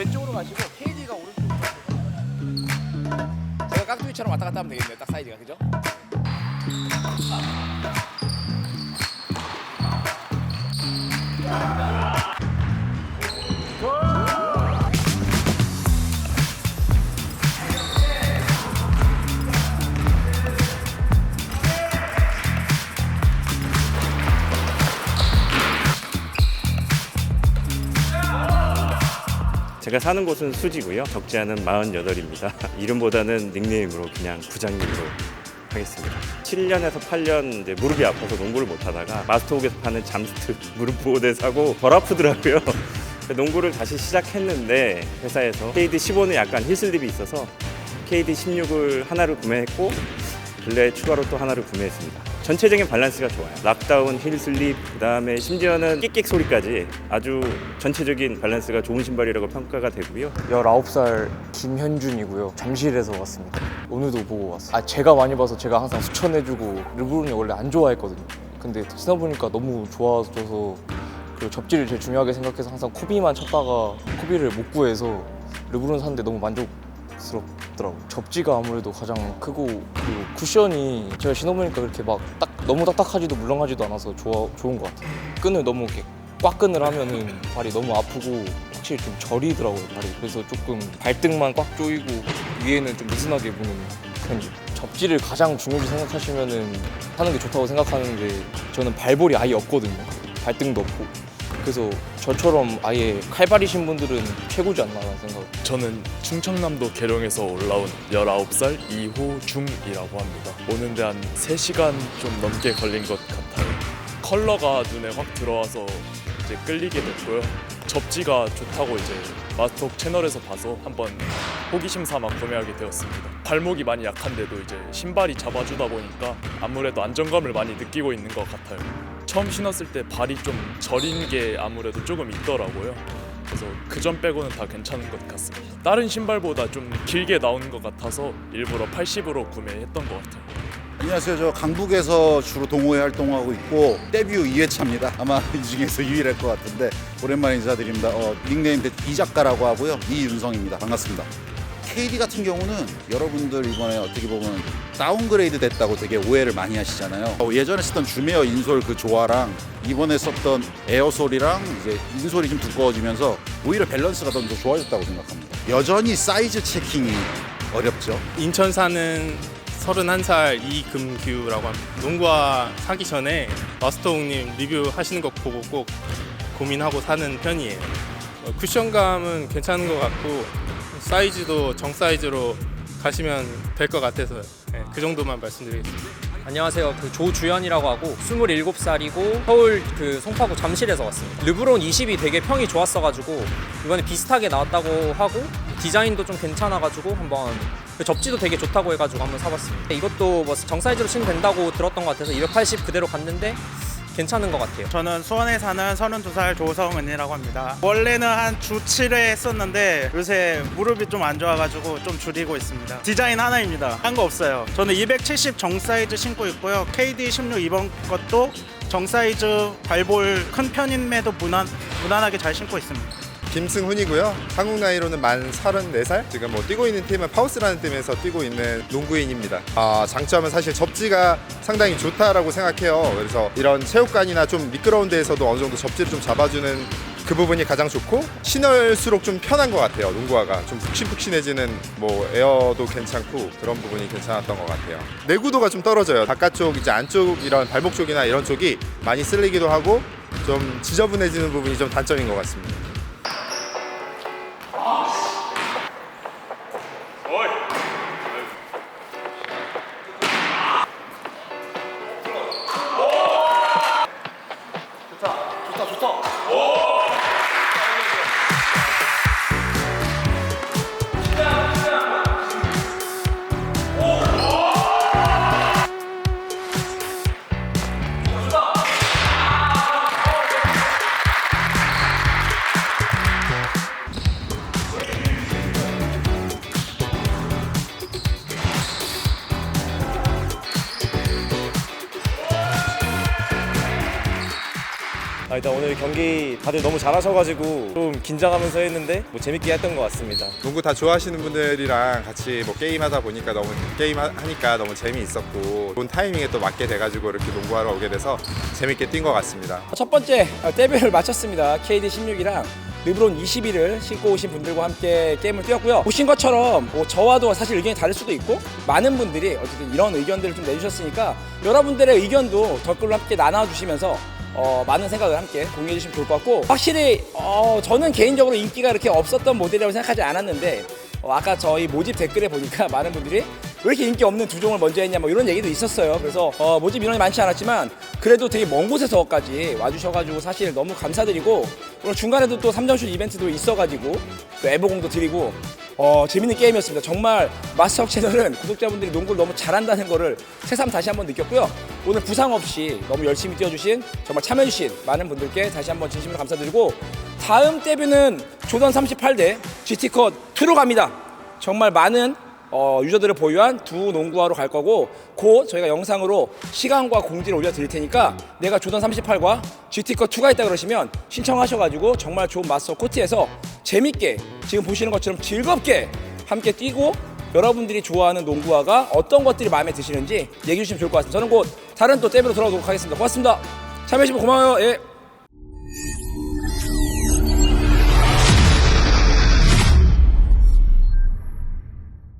왼쪽으로 가시고 KD가 오른쪽으로 가시고 제가 깍두기처럼 왔다 갔다 하면 되겠네요. 딱 사이즈가 그죠? 제가 사는 곳은 수지고요. 적재하는 48입니다. 이름보다는 닉네임으로 그냥 부장님으로 하겠습니다. 7년에서 8년 이제 무릎이 아파서 농구를 못 하다가 마스터옥에서 파는 잠스트 무릎 보호대 사고 덜 아프더라고요. 농구를 다시 시작했는데 회사에서 KD 15는 약간 힐슬립이 있어서 KD 16을 하나를 구매했고 근래 추가로 또 하나를 구매했습니다. 전체적인 밸런스가 좋아요. 락다운, 힐슬립, 그다음에 심지어는 끽끽 소리까지 아주 전체적인 밸런스가 좋은 신발이라고 평가가 되고요. 19살 김현준이고요. 잠실에서 왔습니다. 오늘도 보고 왔어요. 아, 제가 많이 봐서 제가 항상 추천해주고 르브론이 원래 안 좋아했거든요. 근데 신어보니까 너무 좋아져서 그리고 접지를 제일 중요하게 생각해서 항상 코비만 찾다가 코비를 못 구해서 르브론 샀는데 너무 만족 스럽더라고요. 접지가 아무래도 가장 크고 그리고 쿠션이 제가 신어보니까 그렇게 막 딱 너무 딱딱하지도 물렁하지도 않아서 좋아, 좋은 것 같아요. 끈을 너무 이렇게 꽉 끈을 하면은 발이 너무 아프고 확실히 좀 저리더라고요 발이 그래서 조금 발등만 꽉 조이고 위에는 좀 느슨하게 보는 편이에요 접지를 가장 중요시 생각하시면은 하는 게 좋다고 생각하는데 저는 발볼이 아예 없거든요 발등도 없고 그래서 저처럼 아예 칼발이신 분들은 최고지 않나라는 생각 저는 충청남도 계룡에서 올라온 19살 이호중이라고 합니다. 오는데 한 3시간 좀 넘게 걸린 것 같아요. 컬러가 눈에 확 들어와서 이제 끌리게 됐고요. 접지가 좋다고 이제 마스톡 채널에서 봐서 한번 호기심 삼아 구매하게 되었습니다. 발목이 많이 약한데도 이제 신발이 잡아주다 보니까 아무래도 안정감을 많이 느끼고 있는 것 같아요. 처음 신었을 때 발이 좀 저린 게 아무래도 조금 있더라고요. 그래서 그 점 빼고는 다 괜찮은 것 같습니다. 다른 신발보다 좀 길게 나오는 것 같아서 일부러 80으로 구매했던 것 같아요. 안녕하세요. 저 강북에서 주로 동호회 활동하고 있고 데뷔 2회차입니다. 아마 이 중에서 유일할 것 같은데 오랜만에 인사드립니다. 어, 닉네임 이 작가라고 하고요. 이윤성입니다. 반갑습니다. KD 같은 경우는 여러분들 이번에 어떻게 보면 다운그레이드 됐다고 되게 오해를 많이 하시잖아요. 어, 예전에 쓰던 주메어 인솔 그 조화랑 이번에 썼던 에어솔이랑 이제 인솔이 좀 두꺼워지면서 오히려 밸런스가 더 좋아졌다고 생각합니다. 여전히 사이즈 체킹이 어렵죠. 인천 사는 31살 이금규라고 합니다. 농구화 사기 전에 마스터홍님 리뷰 하시는 거 보고 꼭 고민하고 사는 편이에요. 어, 쿠션감은 괜찮은 것 같고 사이즈도 정 사이즈로 가시면 될 것 같아서요. 네, 그 정도만 말씀드리겠습니다. 안녕하세요. 그 조주현이라고 하고 27살이고 서울 그 송파구 잠실에서 왔습니다. 르브론 20이 되게 평이 좋았어가지고 이번에 비슷하게 나왔다고 하고 디자인도 좀 괜찮아가지고 한번 그 접지도 되게 좋다고 해가지고 한번 사봤습니다. 이것도 뭐 정사이즈로 치면 된다고 들었던 것 같아서 280 그대로 갔는데 괜찮은 것 같아요. 저는 수원에 사는 32살 조성은이라고 합니다. 원래는 한 주 7회 했었는데 요새 무릎이 좀 안 좋아가지고 좀 줄이고 있습니다. 디자인 하나입니다. 한거 없어요. 저는 270 정 사이즈 신고 있고요. KD 16 이번 것도 정 사이즈 발볼 큰 편임에도 무난, 무난하게 잘 신고 있습니다. 김승훈이고요. 한국 나이로는 만 34살. 지금 뭐 뛰고 있는 팀은 파우스라는 팀에서 뛰고 있는 농구인입니다. 아, 장점은 사실 접지가 상당히 좋다라고 생각해요. 그래서 이런 체육관이나 좀 미끄러운 데에서도 어느 정도 접지를 좀 잡아주는 그 부분이 가장 좋고 신을수록 좀 편한 것 같아요. 농구화가 좀 푹신푹신해지는 뭐 에어도 괜찮고 그런 부분이 괜찮았던 것 같아요. 내구도가 좀 떨어져요. 바깥쪽 이제 안쪽 이런 발목 쪽이나 이런 쪽이 많이 쓸리기도 하고 좀 지저분해지는 부분이 좀 단점인 것 같습니다. 아, 일단 오늘 경기 다들 너무 잘하셔가지고 좀 긴장하면서 했는데 뭐 재밌게 했던 것 같습니다. 농구 다 좋아하시는 분들이랑 같이 뭐 게임하다 보니까 너무 게임 하니까 너무 재미있었고 좋은 타이밍에 또 맞게 돼가지고 이렇게 농구하러 오게 돼서 재밌게 뛴 것 같습니다. 첫 번째 어, 데뷔를 마쳤습니다. KD 16이랑 르브론 21을 신고 오신 분들과 함께 게임을 뛰었고요. 보신 것처럼 뭐 저와도 사실 의견이 다를 수도 있고 많은 분들이 어쨌든 이런 의견들을 좀 내주셨으니까 여러분들의 의견도 댓글로 함께 나눠주시면서 어, 많은 생각을 함께 공유해 주시면 좋을 것 같고 확실히 어, 저는 개인적으로 인기가 그렇게 없었던 모델이라고 생각하지 않았는데 어, 아까 저희 모집 댓글에 보니까 많은 분들이 왜 이렇게 인기 없는 두 종을 먼저 했냐 뭐 이런 얘기도 있었어요. 그래서 어, 모집 인원이 많지 않았지만 그래도 되게 먼 곳에서까지 와주셔가지고 사실 너무 감사드리고 오늘 중간에도 또 3점슛 이벤트도 있어가지고 또 애보공도 드리고 어, 재밌는 게임이었습니다. 정말 마스터 채널은 구독자분들이 농구를 너무 잘한다는 거를 새삼 다시 한번 느꼈고요. 오늘 부상 없이 너무 열심히 뛰어주신 정말 참여해주신 많은 분들께 다시 한번 진심으로 감사드리고 다음 데뷔는 조던 38대 GT컷 2로 갑니다. 정말 많은 어, 유저들을 보유한 두 농구화로 갈 거고 곧 저희가 영상으로 시간과 공지를 올려드릴 테니까 내가 조던 38과 GT컷 2가 있다 그러시면 신청하셔가지고 정말 좋은 마스터 코트에서 재밌게 지금 보시는 것처럼 즐겁게 함께 뛰고 여러분들이 좋아하는 농구화가 어떤 것들이 마음에 드시는지 얘기해 주시면 좋을 것 같습니다. 저는 곧 다른 또 탭으로 돌아오도록 하겠습니다. 고맙습니다. 참여해주시면 고마워요. 예.